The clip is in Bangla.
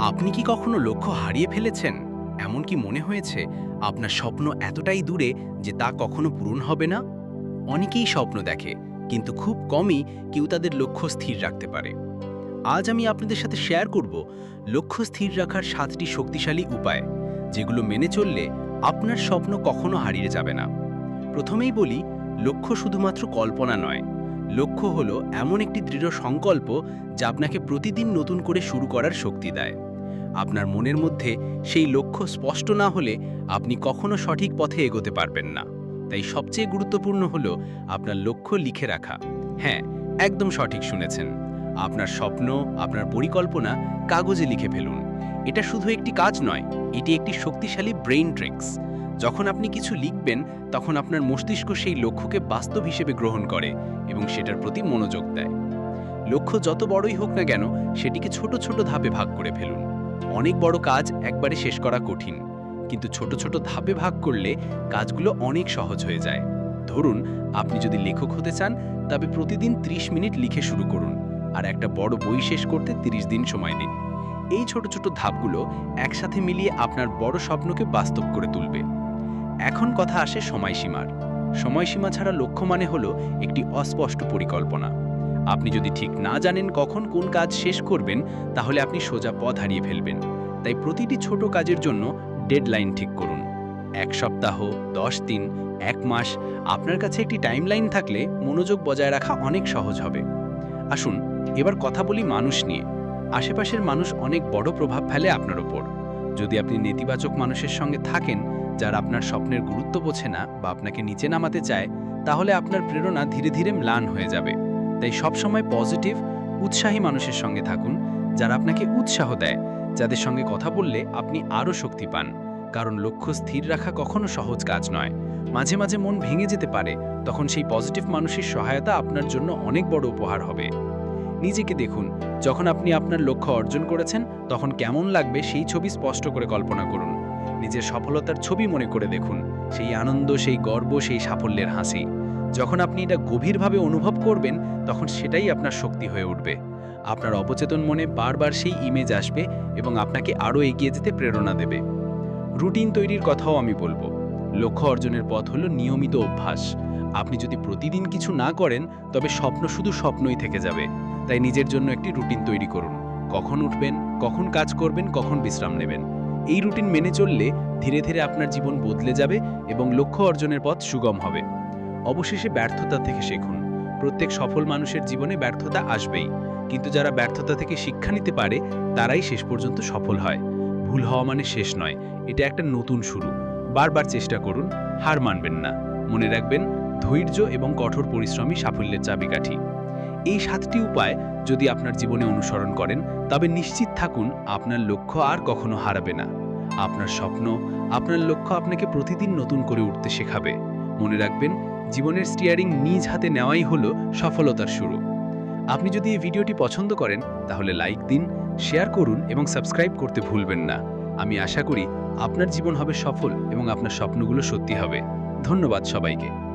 আপনি কি কখনো লক্ষ্য হারিয়ে ফেলেছেন? এমন কি মনে হয়েছে আপনার স্বপ্ন এতটাই দূরে যে তা কখনো পূরণ হবে না? অনেকেই স্বপ্ন দেখে, কিন্তু খুব কমই কেউ তাদের লক্ষ্য স্থির রাখতে পারে। আজ আমি আপনাদের সাথে শেয়ার করব লক্ষ্য স্থির রাখার সাতটি শক্তিশালী উপায়, যেগুলো মেনে চললে আপনার স্বপ্ন কখনো হারিয়ে যাবে না। প্রথমেই বলি, লক্ষ্য শুধুমাত্র কল্পনা নয়। লক্ষ্য হলো এমন একটি দৃঢ় সংকল্প যা আপনাকে প্রতিদিন নতুন করে শুরু করার শক্তি দেয়। আপনার মনের মধ্যে সেই লক্ষ্য স্পষ্ট না হলে আপনি কখনো সঠিক পথে এগোতে পারবেন না। তাই সবচেয়ে গুরুত্বপূর্ণ হলো আপনার লক্ষ্য লিখে রাখা। হ্যাঁ একদম সঠিক শুনেছেন। আপনার স্বপ্ন, আপনার পরিকল্পনা কাগজে লিখে ফেলুন। এটা শুধু একটি কাজ নয়, এটি একটি শক্তিশালী ব্রেইন ট্রিক্স। যখন আপনি কিছু লিখবেন, তখন আপনার মস্তিষ্ক সেই লক্ষ্যকে বাস্তব হিসেবে গ্রহণ করে এবং সেটার প্রতি মনোযোগ দেয়। লক্ষ্য যত বড়ই হোক না কেন, সেটিকে ছোট ছোট ধাপে ভাগ করে ফেলুন। অনেক বড় কাজ একবারে শেষ করা কঠিন। কিন্তু ছোট ছোট ধাপে ভাগ করলে কাজগুলো অনেক সহজ হয়ে যায়। ধরুন, আপনি যদি লেখক হতে চান, তবে প্রতিদিন 30 মিনিট লিখে শুরু করুন আর একটা বড় বই শেষ করতে 30 দিন সময় দিন এই ছোট ছোট ধাপগুলো একসাথে মিলিয়ে আপনার বড় স্বপ্নকে বাস্তব করে তুলবে। এখন কথা আসে সময়সীমার। সময়সীমা ছাড়া লক্ষ্য মানে হলো একটি অস্পষ্ট পরিকল্পনা। আপনি যদি ঠিক না জানেন কখন কোন কাজ শেষ করবেন, তাহলে আপনি সোজা পথ হারিয়ে ফেলবেন। তাই প্রতিটি ছোট কাজের জন্য ডেডলাইন ঠিক করুন। এক সপ্তাহ, দশ দিন, এক মাস, আপনার কাছে একটি টাইমলাইন থাকলে মনোযোগ বজায় রাখা অনেক সহজ হবে। আসুন, এবার কথা বলি মানুষ নিয়ে। আশেপাশের মানুষ অনেক বড় প্রভাব ফেলে আপনার ওপর। যদি আপনি নেতিবাচক মানুষের সঙ্গে থাকেন, যারা আপনার স্বপ্নের গুরুত্ব বোঝে না বা আপনাকে নিচে নামাতে চায়, তাহলে আপনার প্রেরণা ধীরে ধীরে ম্লান হয়ে যাবে। তাই সবসময় পজিটিভ, উৎসাহী মানুষের সঙ্গে থাকুন, যারা আপনাকে উৎসাহ দেয়, যাদের সঙ্গে কথা বললে আপনি আরও শক্তি পান। কারণ লক্ষ্য স্থির রাখা কখনো সহজ কাজ নয়। মাঝে মাঝে মন ভেঙে যেতে পারে, তখন সেই পজিটিভ মানুষের সহায়তা আপনার জন্য অনেক বড় উপহার হবে। নিজেকে দেখুন, যখন আপনি আপনার লক্ষ্য অর্জন করেছেন, তখন কেমন লাগবে সেই ছবি স্পষ্ট করে কল্পনা করুন। নিজের সফলতার ছবি মনে করে দেখুন, সেই আনন্দ, সেই গর্ব, সেই সাফল্যের হাসি। যখন আপনি এটা গভীরভাবে অনুভব করবেন, তখন সেটাই আপনার শক্তি হয়ে উঠবে। আপনার অবচেতন মনে বারবার সেই ইমেজ আসবে এবং আপনাকে আরও এগিয়ে যেতে প্রেরণা দেবে। রুটিন তৈরির কথাও আমি বলব। লক্ষ্য অর্জনের পথ হলো নিয়মিত অভ্যাস। আপনি যদি প্রতিদিন কিছু না করেন, তবে স্বপ্ন শুধু স্বপ্নই থেকে যাবে। তাই নিজের জন্য একটি রুটিন তৈরি করুন। কখন উঠবেন, কখন কাজ করবেন, কখন বিশ্রাম নেবেন। এই রুটিন মেনে চললে ধীরে ধীরে আপনার জীবন বদলে যাবে এবং লক্ষ্য অর্জনের পথ সুগম হবে। অবশেষে ব্যর্থতা থেকে শিখুন। প্রত্যেক সফল মানুষের জীবনে ব্যর্থতা আসবেই। কিন্তু যারা ব্যর্থতা থেকে শিক্ষা নিতে পারে, তারাই শেষ পর্যন্ত সফল হয়। ভুল হওয়া মানে শেষ নয়, এটা একটা নতুন শুরু। বারবার চেষ্টা করুন, হার মানবেন না। মনে রাখবেন, ধৈর্য এবং কঠোর পরিশ্রমই সাফল্যের চাবিকাঠি। এই সাতটি উপায় যদি আপনার জীবনে অনুসরণ করেন, তবে নিশ্চিত থাকুন, আপনার লক্ষ্য আর কখনো হারাবে না। আপনার স্বপ্ন, আপনার লক্ষ্য আপনাকে প্রতিদিন নতুন করে উঠতে শেখাবে। মনে রাখবেন জীবনের স্টিয়ারিং নিজ হাতে নেওয়াই হলো সফলতার শুরু। আপনি যদি এই ভিডিওটি পছন্দ করেন, তাহলে লাইক দিন শেয়ার করুন এবং সাবস্ক্রাইব করতে ভুলবেন না। আমি আশা করি আপনার জীবন হবে সফল এবং আপনার স্বপ্নগুলো সত্যি হবে। ধন্যবাদ সবাইকে।